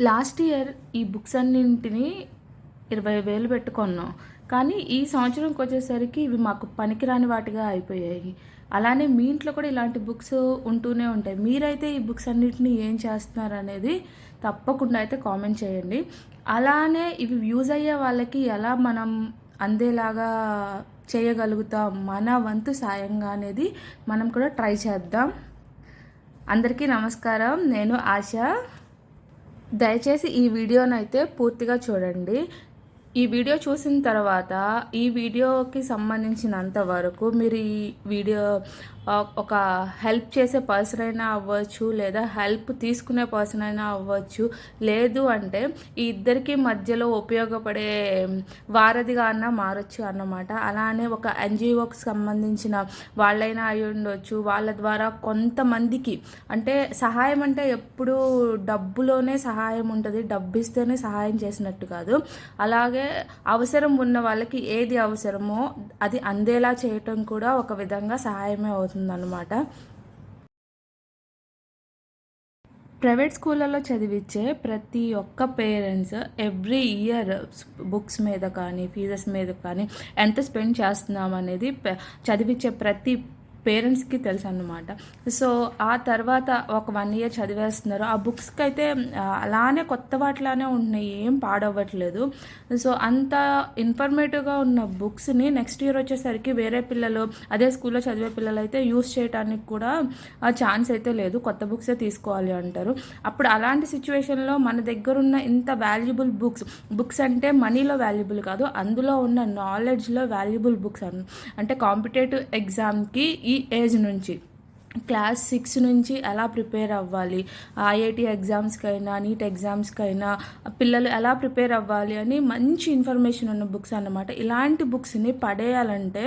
Last year ఈ books అన్నింటినీ ఇరవై వేలు పెట్టుకున్నాం. కానీ ఈ సంవత్సరంకి వచ్చేసరికి ఇవి మాకు పనికిరాని వాటిగా అయిపోయాయి. అలానే మీ ఇంట్లో కూడా ఇలాంటి బుక్స్ ఉంటూనే ఉంటాయి. మీరైతే ఈ బుక్స్ అన్నింటినీ ఏం చేస్తున్నారు అనేది తప్పకుండా అయితే కామెంట్ చేయండి. అలానే ఇవి యూజ్ అయ్యే వాళ్ళకి ఎలా మనం అందేలాగా చేయగలుగుతాం మన వంతు సాయంగా అనేది మనం కూడా ట్రై చేద్దాం. అందరికీ నమస్కారం. నేను ఆశ. దయచేసి ఈ వీడియోనైతే పూర్తిగా చూడండి. ఈ వీడియో చూసిన తర్వాత ఈ వీడియోకి సంబంధించినంత వరకు మీరు ఈ వీడియో ఒక హెల్ప్ చేసే పర్సన్ అయినా అవ్వచ్చు లేదా హెల్ప్ తీసుకునే పర్సన్ అయినా అవ్వచ్చు. లేదు అంటే ఈ ఇద్దరికి మధ్యలో ఉపయోగపడే వారధిగా అన్న మారచ్చు అన్నమాట. అలానే ఒక ఎన్జిఓకి సంబంధించిన వాళ్ళైనా అయి ఉండొచ్చు. వాళ్ళ ద్వారా కొంతమందికి అంటే సహాయం అంటే ఎప్పుడు డబ్బులోనే సహాయం ఉంటుంది. డబ్బు ఇస్తేనే సహాయం చేసినట్టు కాదు. అలాగే అవసరం ఉన్న వాళ్ళకి ఏది అవసరమో అది అందేలా చేయటం కూడా ఒక విధంగా సహాయమే అవుతుందన్నమాట ప్రైవేట్ స్కూళ్ళలో చదివించే ప్రతి ఒక్క పేరెంట్స్ ఎవ్రీ ఇయర్ బుక్స్ మీద కానీ ఫీజెస్ మీద కానీ ఎంత స్పెండ్ చేస్తున్నాం అనేది చదివించే ప్రతి పేరెంట్స్కి తెలుసు అన్నమాట సో ఆ తర్వాత ఒక వన్ ఇయర్ చదివేస్తున్నారు. ఆ బుక్స్కి అయితే అలానే కొత్త వాటిలానే ఉంటున్నాయి. ఏం పాడవ్వట్లేదు. సో అంత ఇన్ఫర్మేటివ్గా ఉన్న బుక్స్ని నెక్స్ట్ ఇయర్ వచ్చేసరికి వేరే పిల్లలు అదే స్కూల్లో చదివే పిల్లలు అయితే యూస్ చేయడానికి కూడా ఛాన్స్ అయితే లేదు. కొత్త బుక్సే తీసుకోవాలి అంటారు. అప్పుడు అలాంటి సిచ్యువేషన్లో మన దగ్గర ఉన్న ఇంత వాల్యుబుల్ బుక్స్ బుక్స్ అంటే మనీలో వాల్యుబుల్ కాదు. అందులో ఉన్న నాలెడ్జ్లో వాల్యుబుల్ బుక్స్ అన్ అంటే కాంపిటేటివ్ ఎగ్జామ్కి ఈ ఏజ్ నుంచి. క్లాస్ సిక్స్ నుంచి ఎలా ప్రిపేర్ అవ్వాలి? ఐఐటి ఎగ్జామ్స్కైనా నీట్ ఎగ్జామ్స్కైనా పిల్లలు ఎలా ప్రిపేర్ అవ్వాలి అని మంచి ఇన్ఫర్మేషన్ ఉన్న బుక్స్ అన్నమాట. ఇలాంటి బుక్స్ని పడేయాలంటే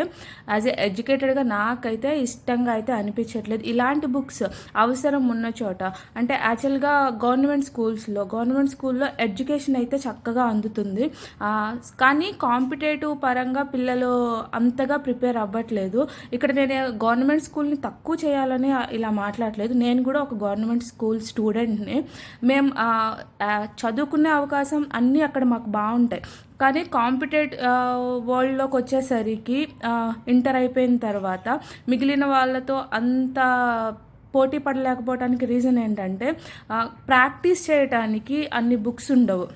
యాజ్ ఎ ఎడ్యుకేటెడ్గా నాకైతే ఇష్టంగా అయితే అనిపించట్లేదు. ఇలాంటి బుక్స్ అవసరం ఉన్న చోట అంటే యాక్చువల్గా గవర్నమెంట్ స్కూల్స్లో గవర్నమెంట్ స్కూల్లో ఎడ్యుకేషన్ అయితే చక్కగా అందుతుంది. కానీ కాంపిటేటివ్ పరంగా పిల్లలు అంతగా ప్రిపేర్ అవ్వట్లేదు. ఇక్కడ నేను గవర్నమెంట్ స్కూల్ని తక్కువ చేయాలని ఇలా మాట్లాడలేదు. నేను కూడా ఒక గవర్నమెంట్ స్కూల్ స్టూడెంట్ని. మేము చదువుకునే అవకాశం అన్నీ అక్కడ మాకు బాగుంటాయి. కానీ కాంపిటేట్ వరల్డ్లోకి వచ్చేసరికి ఇంటర్ అయిపోయిన తర్వాత మిగిలిన వాళ్ళతో అంత పోటీ పడలేకపోవడానికి రీజన్ ఏంటంటే ప్రాక్టీస్ చేయడానికి అన్ని బుక్స్ ఉండవు.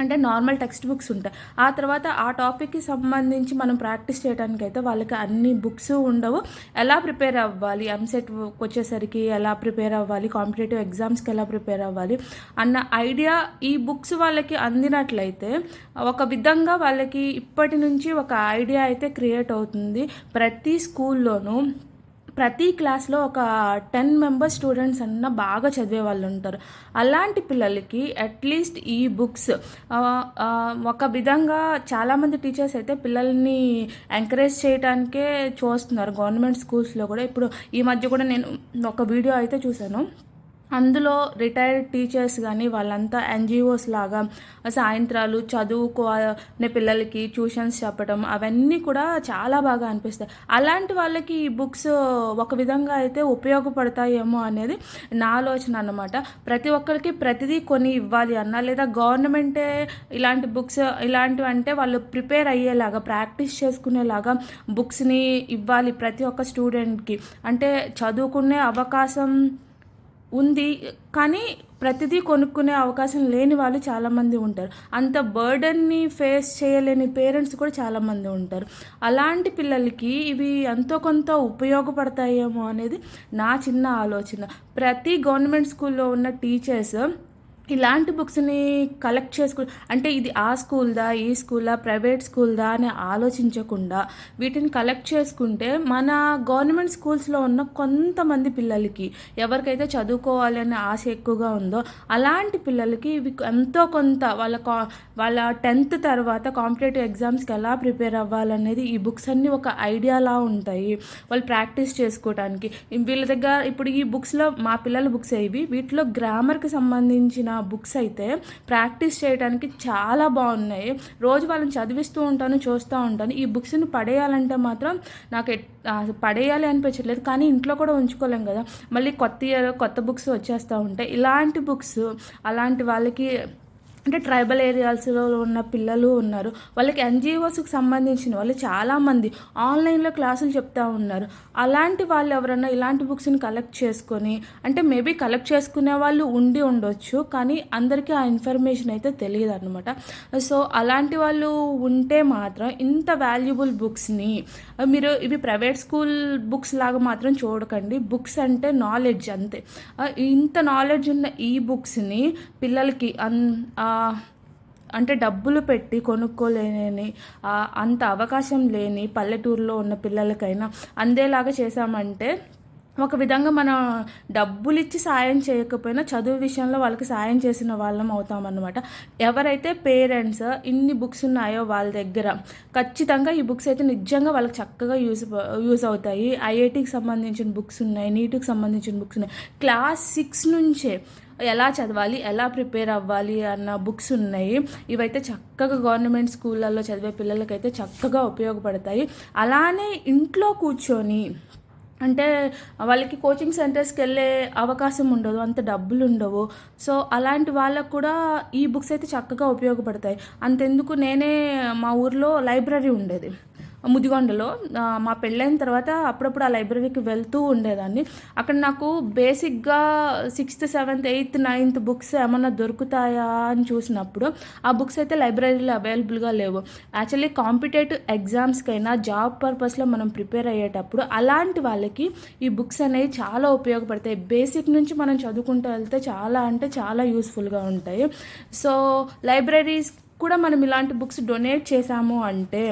అంటే నార్మల్ టెక్స్ట్ బుక్స్ ఉంటాయి. ఆ తర్వాత ఆ టాపిక్కి సంబంధించి మనం ప్రాక్టీస్ చేయడానికి అయితే వాళ్ళకి అన్ని బుక్స్ ఉండవు. ఎలా ప్రిపేర్ అవ్వాలి? ఎంసెట్ వచ్చేసరికి ఎలా ప్రిపేర్ అవ్వాలి? కాంపిటేటివ్ ఎగ్జామ్స్కి ఎలా ప్రిపేర్ అవ్వాలి? అన్న ఐడియా ఈ బుక్స్ వాళ్ళకి అందినట్లయితే ఒక విధంగా వాళ్ళకి ఇప్పటి నుంచి ఒక ఐడియా అయితే క్రియేట్ అవుతుంది. ప్రతి స్కూల్లోనూ ప్రతి క్లాస్లో ఒక టెన్ మెంబర్స్ స్టూడెంట్స్ అన్న బాగా చదివే వాళ్ళు ఉంటారు. అలాంటి పిల్లలకి అట్లీస్ట్ ఈ బుక్స్ ఒక విధంగా చాలామంది టీచర్స్ అయితే పిల్లల్ని ఎంకరేజ్ చేయడానికే చూస్తున్నారు. గవర్నమెంట్ స్కూల్స్లో కూడా. ఇప్పుడు ఈ మధ్య కూడా నేను ఒక వీడియో అయితే చూశాను. అందులో రిటైర్డ్ టీచర్స్ కానీ వాళ్ళంతా ఎన్జిఓస్ లాగా సాయంత్రాలు చదువుకోనే పిల్లలకి ట్యూషన్స్ చెప్పడం అవన్నీ కూడా చాలా బాగా అనిపిస్తాయి. అలాంటి వాళ్ళకి ఈ బుక్స్ ఒక విధంగా అయితే ఉపయోగపడతాయేమో అనేది నా ఆలోచన అనమాట ప్రతి ఒక్కరికి ప్రతిదీ కొని ఇవ్వాలి అన్న లేదా గవర్నమెంటే ఇలాంటి బుక్స్ ఇలాంటివి అంటే వాళ్ళు ప్రిపేర్ అయ్యేలాగా ప్రాక్టీస్ చేసుకునేలాగా బుక్స్ని ఇవ్వాలి ప్రతి ఒక్క స్టూడెంట్కి అంటే చదువుకునే అవకాశం ఉంది. కానీ ప్రతిదీ కొనుక్కునే అవకాశం లేని వాళ్ళు చాలామంది ఉంటారు. అంత బర్డన్ని ఫేస్ చేయలేని పేరెంట్స్ కూడా చాలామంది ఉంటారు. అలాంటి పిల్లలకి ఇవి ఎంతో కొంత ఉపయోగపడతాయేమో అనేది నా చిన్న ఆలోచన. ప్రతి గవర్నమెంట్ స్కూల్లో ఉన్న టీచర్స్ ఇలాంటి బుక్స్ని కలెక్ట్ చేసుకు అంటే ఇది ఆ స్కూల్దా ఈ స్కూల్దా ప్రైవేట్ స్కూల్దా అని ఆలోచించకుండా వీటిని కలెక్ట్ చేసుకుంటే మన గవర్నమెంట్ స్కూల్స్లో ఉన్న కొంతమంది పిల్లలకి ఎవరికైతే చదువుకోవాలి అనే ఆశ ఎక్కువగా ఉందో అలాంటి పిల్లలకి ఇవి ఎంతో కొంత వాళ్ళ కా వాళ్ళ టెన్త్ తర్వాత కాంపిటేటివ్ ఎగ్జామ్స్కి ఎలా ప్రిపేర్ అవ్వాలనేది ఈ బుక్స్ అన్నీ ఒక ఐడియాలా ఉంటాయి. వాళ్ళు ప్రాక్టీస్ చేసుకోవడానికి వీళ్ళ దగ్గర ఇప్పుడు ఈ బుక్స్లో మా పిల్లల బుక్స్ ఇవి. వీటిలో గ్రామర్కి సంబంధించిన బుక్స్ అయితే ప్రాక్టీస్ చేయడానికి చాలా బాగున్నాయి. రోజు వాళ్ళని చదివిస్తూ ఉంటాను చూస్తూ ఉంటాను. ఈ బుక్స్ని పడేయాలంటే మాత్రం నాకు ఎట్- పడేయాలి అనిపించట్లేదు. కానీ ఇంట్లో కూడా ఉంచుకోలేం కదా. మళ్ళీ కొత్త ఇయర్ కొత్త బుక్స్ వచ్చేస్తూ ఉంటాయి. ఇలాంటి బుక్స్ అలాంటి వాళ్ళకి అంటే ట్రైబల్ ఏరియాస్లో ఉన్న పిల్లలు ఉన్నారు. వాళ్ళకి ఎన్జిఓస్కి సంబంధించిన వాళ్ళు చాలామంది ఆన్లైన్లో క్లాసులు చెప్తా ఉన్నారు. అలాంటి వాళ్ళు ఎవరన్నా ఇలాంటి బుక్స్ని కలెక్ట్ చేసుకొని అంటే మేబీ కలెక్ట్ చేసుకునే వాళ్ళు ఉండి ఉండొచ్చు కానీ అందరికీ ఆ ఇన్ఫర్మేషన్ అయితే తెలియదు అనమాట సో అలాంటి వాళ్ళు ఉంటే మాత్రం ఇంత వాల్యుబుల్ బుక్స్ని మీరు ఇవి ప్రైవేట్ స్కూల్ బుక్స్ లాగా మాత్రం చూడకండి. బుక్స్ అంటే నాలెడ్జ్ అంతే. ఇంత నాలెడ్జ్ ఉన్న ఈ బుక్స్ని పిల్లలకి అన్ అంటే డబ్బులు పెట్టి కొనుక్కోలేని అంత అవకాశం లేని పల్లెటూరులో ఉన్న పిల్లలకైనా అందేలాగా చేశామంటే ఒక విధంగా మన డబ్బులు ఇచ్చి సాయం చేయకపోయినా చదువు విషయంలో వాళ్ళకి సాయం చేసిన వాళ్ళం అవుతామన్నమాట. ఎవరైతే పేరెంట్స్ ఇన్ని బుక్స్ ఉన్నాయో వాళ్ళ దగ్గర ఖచ్చితంగా ఈ బుక్స్ అయితే నిజంగా వాళ్ళకి చక్కగా యూస్ యూస్ అవుతాయి. ఐఐటికి సంబంధించిన బుక్స్ ఉన్నాయి నీట్కి సంబంధించిన బుక్స్ ఉన్నాయి. క్లాస్ సిక్స్ నుంచే ఎలా చదవాలి ఎలా ప్రిపేర్ అవ్వాలి అన్న బుక్స్ ఉన్నాయి. ఇవైతే చక్కగా గవర్నమెంట్ స్కూళ్ళల్లో చదివే పిల్లలకైతే చక్కగా ఉపయోగపడతాయి. అలానే ఇంట్లో కూర్చొని అంటే వాళ్ళకి కోచింగ్ సెంటర్స్కి వెళ్ళే అవకాశం ఉండదు అంత డబ్బులు ఉండవు సో అలాంటి వాళ్ళకు కూడా ఈ బుక్స్ అయితే చక్కగా ఉపయోగపడతాయి. అంతెందుకు నేనే మా ఊర్లో లైబ్రరీ ఉండేది. ముదిగొండలో మా పెళ్ళైన తర్వాత అప్పుడప్పుడు ఆ లైబ్రరీకి వెళ్తూ ఉండేదాన్ని. అక్కడ నాకు బేసిక్గా sixth seventh eighth ninth books ఏమన్నా దొరుకుతాయా అని చూసినప్పుడు ఆ బుక్స్ అయితే లైబ్రరీలో అవైలబుల్గా లేవు. యాక్చువల్లీ కాంపిటేటివ్ ఎగ్జామ్స్కైనా జాబ్ పర్పస్లో మనం ప్రిపేర్ అయ్యేటప్పుడు అలాంటి వాళ్ళకి ఈ బుక్స్ అనేవి చాలా ఉపయోగపడతాయి. బేసిక్ నుంచి మనం చదువుకుంటూ వెళ్తే చాలా అంటే చాలా యూస్ఫుల్గా ఉంటాయి. సో లైబ్రరీస్ కూడా మనం ఇలాంటి బుక్స్ డొనేట్ చేశాము అంటే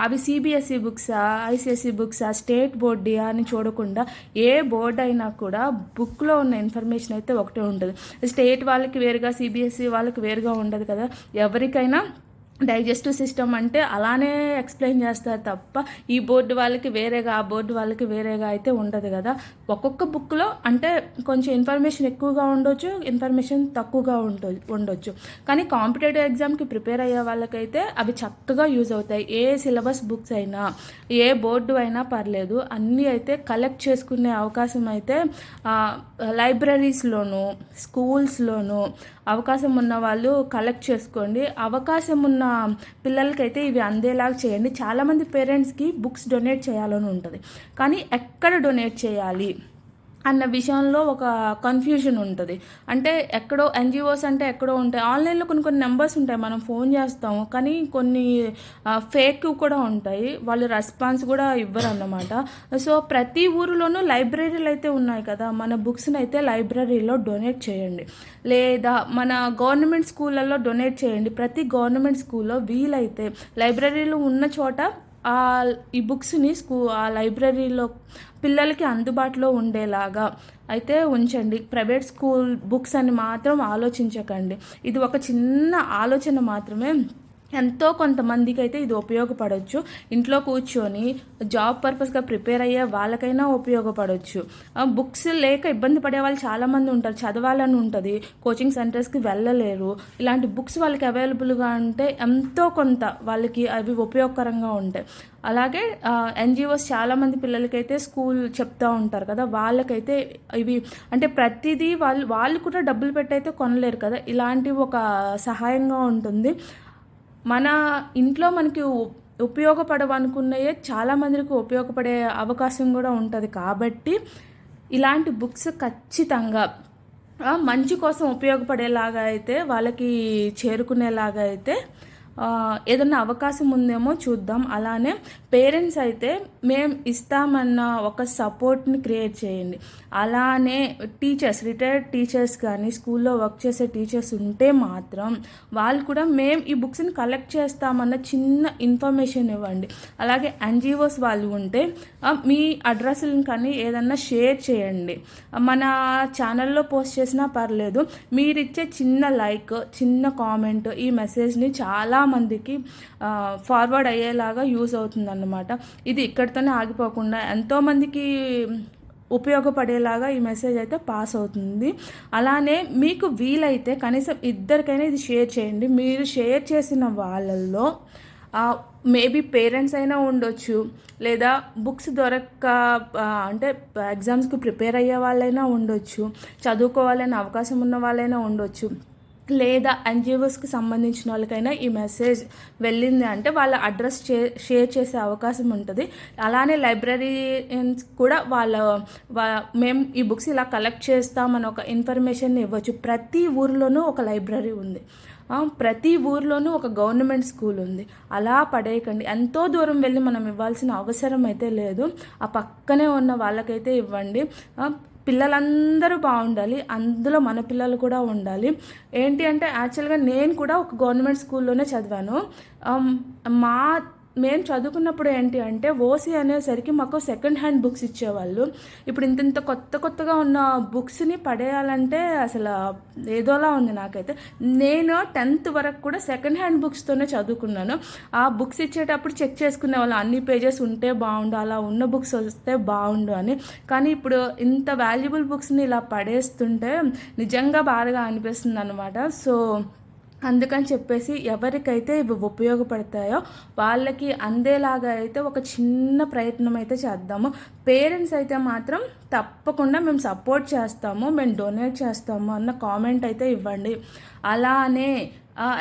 అవి సిబిఎస్ఈ బుక్సా ఐసిఎస్ఈ బుక్సా స్టేట్ బోర్డియా అని చూడకుండా ఏ బోర్డు అయినా కూడా బుక్లో ఉన్న ఇన్ఫర్మేషన్ అయితే ఒకటే ఉంటుంది. స్టేట్ వాళ్ళకి వేరుగా సిబిఎస్ఈ వాళ్ళకి వేరుగా ఉండదు కదా. ఎవరికైనా డైజెస్టివ్ సిస్టమ్ అంటే అలానే ఎక్స్ప్లెయిన్ చేస్తారు తప్ప ఈ బోర్డు వాళ్ళకి వేరేగా ఆ బోర్డు వాళ్ళకి వేరేగా అయితే ఉండదు కదా. ఒక్కొక్క బుక్లో అంటే కొంచెం ఇన్ఫర్మేషన్ ఎక్కువగా ఉండొచ్చు ఇన్ఫర్మేషన్ తక్కువగా ఉండ ఉండొచ్చు. కానీ కాంపిటేటివ్ ఎగ్జామ్కి ప్రిపేర్ అయ్యే వాళ్ళకైతే అవి చక్కగా యూజ్ అవుతాయి. ఏ సిలబస్ బుక్స్ అయినా ఏ బోర్డు అయినా పర్లేదు. అన్నీ అయితే కలెక్ట్ చేసుకునే అవకాశం అయితే లైబ్రరీస్లోనూ లైబ్రరీస్లోను స్కూల్స్లోను అవకాశం ఉన్న వాళ్ళు కలెక్ట్ చేసుకోండి. అవకాశం ఉన్న పిల్లలకైతే ఇవి అందేలాగా చేయండి. చాలామంది పేరెంట్స్కి బుక్స్ డొనేట్ చేయాలని ఉంటుంది. కానీ ఎక్కడ డొనేట్ చేయాలి? అన్న విషయంలో ఒక కన్ఫ్యూజన్ ఉంటుంది. అంటే ఎక్కడో ఎన్జిఓస్ అంటే ఎక్కడో ఉంటాయి. ఆన్లైన్లో కొన్ని కొన్ని నెంబర్స్ ఉంటాయి. మనం ఫోన్ చేస్తాము. కానీ కొన్ని ఫేక్ కూడా ఉంటాయి. వాళ్ళు రెస్పాన్స్ కూడా ఇవ్వరు అన్నమాట సో ప్రతి ఊరిలోనూ లైబ్రరీలు అయితే ఉన్నాయి కదా. మన బుక్స్ని అయితే లైబ్రరీలో డొనేట్ చేయండి. లేదా మన గవర్నమెంట్ స్కూళ్ళల్లో డొనేట్ చేయండి. ప్రతి గవర్నమెంట్ స్కూల్లో వీలైతే లైబ్రరీలు ఉన్న చోట ఈ బుక్స్ని స్కూ ఆ లైబ్రరీలో పిల్లలకి అందుబాటులో ఉండేలాగా అయితే ఉంచండి. ప్రైవేట్ స్కూల్ బుక్స్ అని మాత్రం ఆలోచించకండి. ఇది ఒక చిన్న ఆలోచన మాత్రమే. ఎంతో కొంతమందికి అయితే ఇది ఉపయోగపడవచ్చు ఇంట్లో కూర్చొని జాబ్ పర్పస్గా ప్రిపేర్ అయ్యే వాళ్ళకైనా ఉపయోగపడవచ్చు ఆ, బుక్స్ లేక ఇబ్బంది పడే వాళ్ళు చాలామంది ఉంటారు. చదవాలని ఉంటుంది. కోచింగ్ సెంటర్స్కి వెళ్ళలేరు. ఇలాంటి బుక్స్ వాళ్ళకి అవైలబుల్గా ఉంటే ఎంతో కొంత వాళ్ళకి అవి ఉపయోగకరంగా ఉంటాయి. అలాగే ఎన్జిఓస్ చాలామంది పిల్లలకైతే స్కూల్ చెప్తూ ఉంటారు కదా. వాళ్ళకైతే ఇవి అంటే ప్రతిదీ వాళ్ళు వాళ్ళు కూడా డబ్బులు పెట్టయితే కొనలేరు కదా. ఇలాంటివి ఒక సహాయంగా ఉంటుంది. మన ఇంట్లో మనకి ఉపయోగపడవనుకున్నయే చాలామందికి ఉపయోగపడే అవకాశం కూడా ఉంటుంది. కాబట్టి ఇలాంటి బుక్స్ ఖచ్చితంగా మంచి కోసం ఉపయోగపడేలాగా అయితే వాళ్ళకి చేరుకునేలాగా అయితే ఏదన్నా అవకాశం ఉందేమో చూద్దాం. అలానే పేరెంట్స్ అయితే మేము ఇస్తామన్న ఒక సపోర్ట్ని క్రియేట్ చేయండి. అలానే టీచర్స్ రిటైర్డ్ టీచర్స్ కానీ స్కూల్లో వర్క్ చేసే టీచర్స్ ఉంటే మాత్రం వాళ్ళు కూడా మేము ఈ బుక్స్ని కలెక్ట్ చేస్తామన్న చిన్న ఇన్ఫర్మేషన్ ఇవ్వండి. అలాగే ఎన్జిఓస్ వాళ్ళు ఉంటే మీ అడ్రస్లను కానీ ఏదన్నా షేర్ చేయండి. మన ఛానల్లో పోస్ట్ చేసినా పర్లేదు. మీరు ఇచ్చే చిన్న లైక్ చిన్న కామెంట్ ఈ మెసేజ్ని చాలా మందికి ఫార్వర్డ్ అయ్యేలాగా యూజ్ అవుతుందన్నమాట. ఇది ఇక్కడితోనే ఆగిపోకుండా ఎంతోమందికి ఉపయోగపడేలాగా ఈ మెసేజ్ అయితే పాస్ అవుతుంది. అలానే మీకు వీలైతే కనీసం ఇద్దరికైనా ఇది షేర్ చేయండి. మీరు షేర్ చేసిన వాళ్ళల్లో మేబీ పేరెంట్స్ అయినా ఉండొచ్చు లేదా బుక్స్ దొరక్క అంటే ఎగ్జామ్స్కి ప్రిపేర్ అయ్యే వాళ్ళైనా ఉండొచ్చు చదువుకోవాలనే అవకాశం ఉన్న వాళ్ళైనా ఉండొచ్చు. లేదా ఎన్జిఓస్కి సంబంధించిన వాళ్ళకైనా ఈ మెసేజ్ వెళ్ళింది అంటే వాళ్ళ అడ్రస్ చే షేర్ చేసే అవకాశం ఉంటుంది. అలానే లైబ్రరీన్స్ కూడా వాళ్ళ మేము ఈ బుక్స్ ఇలా కలెక్ట్ చేస్తామని ఒక ఇన్ఫర్మేషన్ ఇవ్వచ్చు. ప్రతి ఊరిలోనూ ఒక లైబ్రరీ ఉంది. ప్రతి ఊర్లోనూ ఒక గవర్నమెంట్ స్కూల్ ఉంది. అలా పడేయకండి. ఎంతో దూరం వెళ్ళి మనం ఇవ్వాల్సిన అవసరం అయితే లేదు. ఆ పక్కనే ఉన్న వాళ్ళకైతే ఇవ్వండి. పిల్లలందరూ బాగుండాలి అందులో మన పిల్లలు కూడా ఉండాలి. ఏంటి అంటే యాక్చువల్గా నేను కూడా ఒక గవర్నమెంట్ స్కూల్లోనే చదివాను. మా మేము చదువుకున్నప్పుడు ఏంటి అంటే ఓసీ అనేసరికి మాకు సెకండ్ హ్యాండ్ బుక్స్ ఇచ్చేవాళ్ళు. ఇప్పుడు ఇంత ఇంత కొత్త కొత్తగా ఉన్న బుక్స్ని పడేయాలంటే అసలు ఏదోలా ఉంది నాకైతే. నేను టెన్త్ వరకు కూడా సెకండ్ హ్యాండ్ బుక్స్తోనే చదువుకున్నాను. ఆ బుక్స్ ఇచ్చేటప్పుడు చెక్ చేసుకునే వాళ్ళు. అన్ని పేజెస్ ఉంటే బాగుండు అలా ఉన్న బుక్స్ వస్తే బాగుండు అని. కానీ ఇప్పుడు ఇంత వాల్యుబుల్ బుక్స్ని ఇలా పడేస్తుంటే నిజంగా బాధగా అనిపిస్తుంది అనమాట సో అందుకని చెప్పేసి ఎవరికైతే ఇవి ఉపయోగపడతాయో వాళ్ళకి అందేలాగా అయితే ఒక చిన్న ప్రయత్నం అయితే చేద్దాము. పేరెంట్స్ అయితే మాత్రం తప్పకుండా మేము సపోర్ట్ చేస్తాము మేము డొనేట్ చేస్తాము అన్న కామెంట్ అయితే ఇవ్వండి. అలానే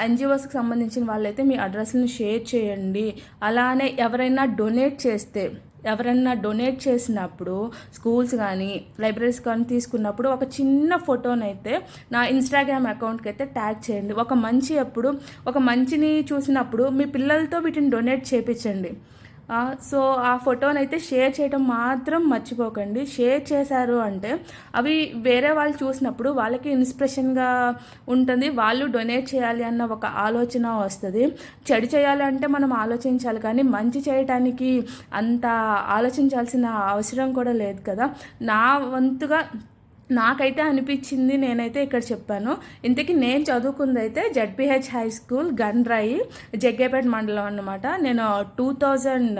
ఎన్జిఓస్కి సంబంధించిన వాళ్ళైతే మీ అడ్రస్ని షేర్ చేయండి. అలానే ఎవరైనా డొనేట్ చేస్తే ఎవరన్నా డొనేట్ చేసినప్పుడు స్కూల్స్ కానీ లైబ్రరీస్ కానీ తీసుకున్నప్పుడు ఒక చిన్న ఫోటోనైతే నా ఇన్స్టాగ్రామ్ అకౌంట్కి అయితే ట్యాగ్ చేయండి. ఒక మంచి అప్పుడు ఒక మంచిని చూసినప్పుడు మీ పిల్లలతో వీటిని డొనేట్ చేయించండి సో ఆ ఫోటోని అయితే షేర్ చేయడం మాత్రం మర్చిపోకండి. షేర్ చేశారు అంటే అవి వేరే వాళ్ళు చూసినప్పుడు వాళ్ళకి ఇన్స్పిరేషన్గా ఉంటుంది. వాళ్ళు డొనేట్ చేయాలి అన్న ఒక ఆలోచన వస్తుంది. చెడు చేయాలంటే మనం ఆలోచించాలి కానీ మంచి చేయటానికి అంత ఆలోచించాల్సిన అవసరం కూడా లేదు కదా. నా వంతుగా నాకైతే అనిపించింది నేనైతే ఇక్కడ చెప్పాను. ఇంతకీ నేను చదువుకుంది అయితే ZPH high school Ganrai Jaggepeta మండలం అన్నమాట. నేను two thousand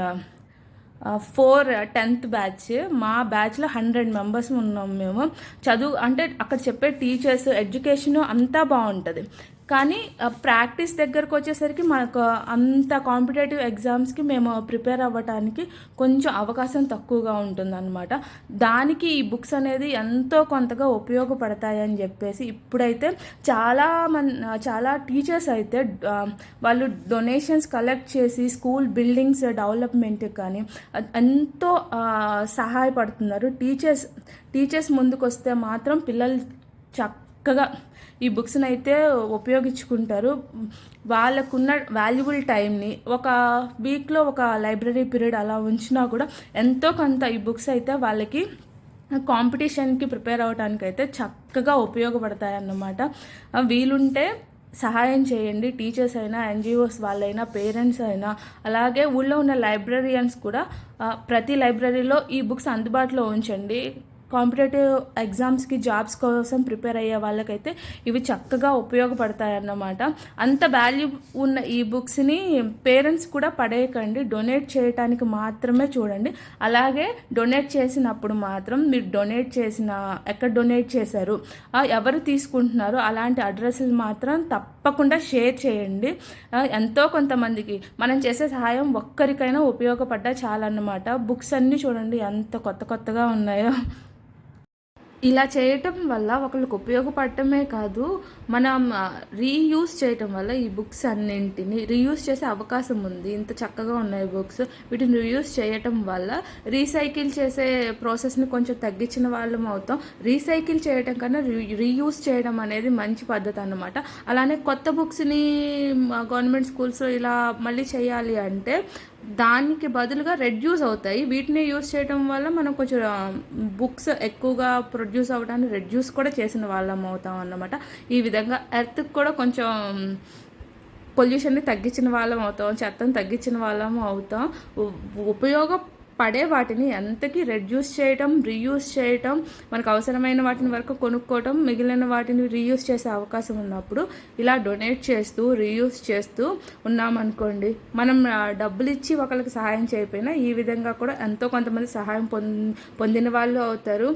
four tenth batch మా బ్యాచ్లో హండ్రెడ్ మెంబర్స్ ఉన్నాం మేము. చదువు అంటే అక్కడ చెప్పే టీచర్స్ ఎడ్యుకేషన్ అంతా బాగుంటుంది. కానీ ప్రాక్టీస్ దగ్గరకు వచ్చేసరికి మనకు అంత కాంపిటేటివ్ ఎగ్జామ్స్కి మేము ప్రిపేర్ అవ్వటానికి కొంచెం అవకాశం తక్కువగా ఉంటుందన్నమాట. దానికి ఈ బుక్స్ అనేది ఎంతో కొంతగా ఉపయోగపడతాయని చెప్పేసి ఇప్పుడైతే చాలా మన్ చాలా టీచర్స్ అయితే వాళ్ళు డొనేషన్స్ కలెక్ట్ చేసి స్కూల్ బిల్డింగ్స్ డెవలప్మెంట్కి కానీ ఎంతో సహాయపడుతున్నారు. టీచర్స్ టీచర్స్ ముందుకు వస్తే మాత్రం పిల్లలు చక్కగా ఈ బుక్స్ని అయితే ఉపయోగించుకుంటారు. వాళ్ళకున్న వాల్యుబుల్ టైంని ఒక వీక్లో ఒక లైబ్రరీ పీరియడ్ అలా ఉంచినా కూడా ఎంతో కొంత ఈ బుక్స్ అయితే వాళ్ళకి కాంపిటీషన్కి ప్రిపేర్ అవ్వడానికి అయితే చక్కగా ఉపయోగపడతాయి అన్నమాట వీలుంటే సహాయం చేయండి. టీచర్స్ అయినా ఎన్జిఓస్ వాళ్ళైనా పేరెంట్స్ అయినా అలాగే ఊళ్ళో ఉన్న లైబ్రరియన్స్ కూడా ప్రతి లైబ్రరీలో ఈ బుక్స్ అందుబాటులో ఉంచండి. కాంపిటేటివ్ ఎగ్జామ్స్కి జాబ్స్ కోసం ప్రిపేర్ అయ్యే వాళ్ళకైతే ఇవి చక్కగా ఉపయోగపడతాయి అన్నమాట అంత వాల్యూ ఉన్న ఈ బుక్స్ని పేరెంట్స్ కూడా పడేయకండి. డొనేట్ చేయటానికి మాత్రమే చూడండి. అలాగే డొనేట్ చేసినప్పుడు మాత్రం మీరు డొనేట్ చేసిన ఎక్కడ డొనేట్ చేశారు ఎవరు తీసుకుంటున్నారు అలాంటి అడ్రస్లు మాత్రం తప్పకుండా షేర్ చేయండి. ఎంతో కొంతమందికి మనం చేసే సహాయం ఒక్కరికైనా ఉపయోగపడ్డా చాలన్నమాట. బుక్స్ అన్నీ చూడండి ఎంత కొత్త కొత్తగా ఉన్నాయో. ఇలా చేయటం వల్ల ఒకరికి ఉపయోగపడటమే కాదు మనం రీయూస్ చేయటం వల్ల ఈ బుక్స్ అన్నింటిని రీయూస్ చేసే అవకాశం ఉంది. ఇంత చక్కగా ఉన్నాయి బుక్స్ వీటిని రీయూస్ చేయటం వల్ల రీసైకిల్ చేసే ప్రాసెస్ని కొంచెం తగ్గించిన వాళ్ళం అవుతాం. రీసైకిల్ చేయటం కన్నా రీయూస్ చేయడం అనేది మంచి పద్ధతి అన్నమాట. అలానే కొత్త బుక్స్ని గవర్నమెంట్ స్కూల్స్లో ఇలా మళ్ళీ చేయాలి అంటే దానికి బదులుగా రెడ్యూస్ అవుతాయి. వీటిని యూస్ చేయడం వల్ల మనం కొంచెం బుక్స్ ఎక్కువగా ప్రొడ్యూస్ అవ్వడానికి రెడ్యూస్ కూడా చేసిన వాళ్ళం అవుతాం అన్నమాట. ఈ విధంగా ఎర్త్కి కూడా కొంచెం పొల్యూషన్ని తగ్గించిన వాళ్ళం అవుతాం చెత్తను తగ్గించిన వాళ్ళం అవుతాం. ఉపయోగ పడే వాటిని ఎంతకీ రెడ్యూస్ చేయటం రీయూస్ చేయటం మనకు అవసరమైన వాటిని వరకు కొనుక్కోవటం మిగిలిన వాటిని రీయూస్ చేసే అవకాశం ఉన్నప్పుడు ఇలా డొనేట్ చేస్తూ రీయూస్ చేస్తూ ఉన్నామనుకోండి మనం డబ్బులు ఇచ్చి ఒకరికి సహాయం చేయకపోయినా ఈ విధంగా కూడా ఎంతో కొంతమంది సహాయం పొంది పొందిన వాళ్ళు అవుతారు.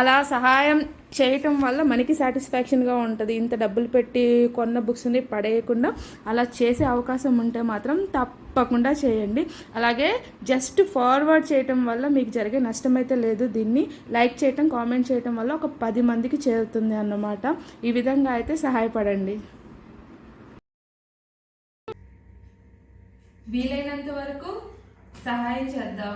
అలా సహాయం చేయటం వల్ల మనకి సాటిస్ఫాక్షన్గా ఉంటుంది. ఇంత డబ్బులు పెట్టి కొన్న బుక్స్ని పడేయకుండా అలా చేసే అవకాశం ఉంటే మాత్రం తప్పకుండా చేయండి. అలాగే జస్ట్ ఫార్వర్డ్ చేయటం వల్ల మీకు జరిగే నష్టం అయితే లేదు. దీన్ని లైక్ చేయటం కామెంట్ చేయటం వల్ల ఒక పది మందికి చేరుతుంది అన్నమాట. ఈ విధంగా అయితే సహాయపడండి. వీలైనంత వరకు సహాయం చేద్దాం.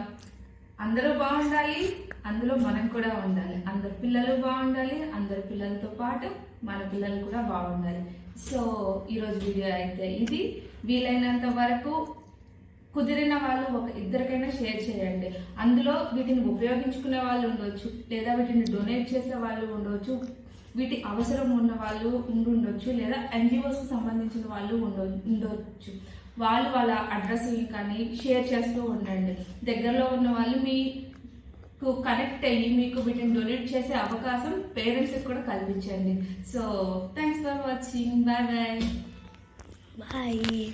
అందరూ బాగుండాలి అందులో మనం కూడా ఉండాలి. అందరు పిల్లలు బాగుండాలి అందరు పిల్లలతో పాటు మన పిల్లలు కూడా బాగుండాలి. సో ఈరోజు వీడియో అయితే ఇది. వీలైనంత వరకు కుదిరిన వాళ్ళు ఒక ఇద్దరికైనా షేర్ చేయండి. అందులో వీటిని ఉపయోగించుకునే వాళ్ళు ఉండొచ్చు లేదా వీటిని డొనేట్ చేసే వాళ్ళు ఉండొచ్చు వీటి అవసరం ఉన్న వాళ్ళు ఉండుండొచ్చు లేదా ఎన్జిఓస్కి సంబంధించిన వాళ్ళు ఉండ ఉండొచ్చు. వాళ్ళు వాళ్ళ అడ్రస్ని కానీ షేర్ చేస్తూ ఉండండి. దగ్గరలో ఉన్న వాళ్ళు మీకు కనెక్ట్ అయ్యి మీకు వీటిని డొనేట్ చేసే అవకాశం పేరెంట్స్కి కూడా కల్పించండి. So thanks for watching. Bye bye. Bye.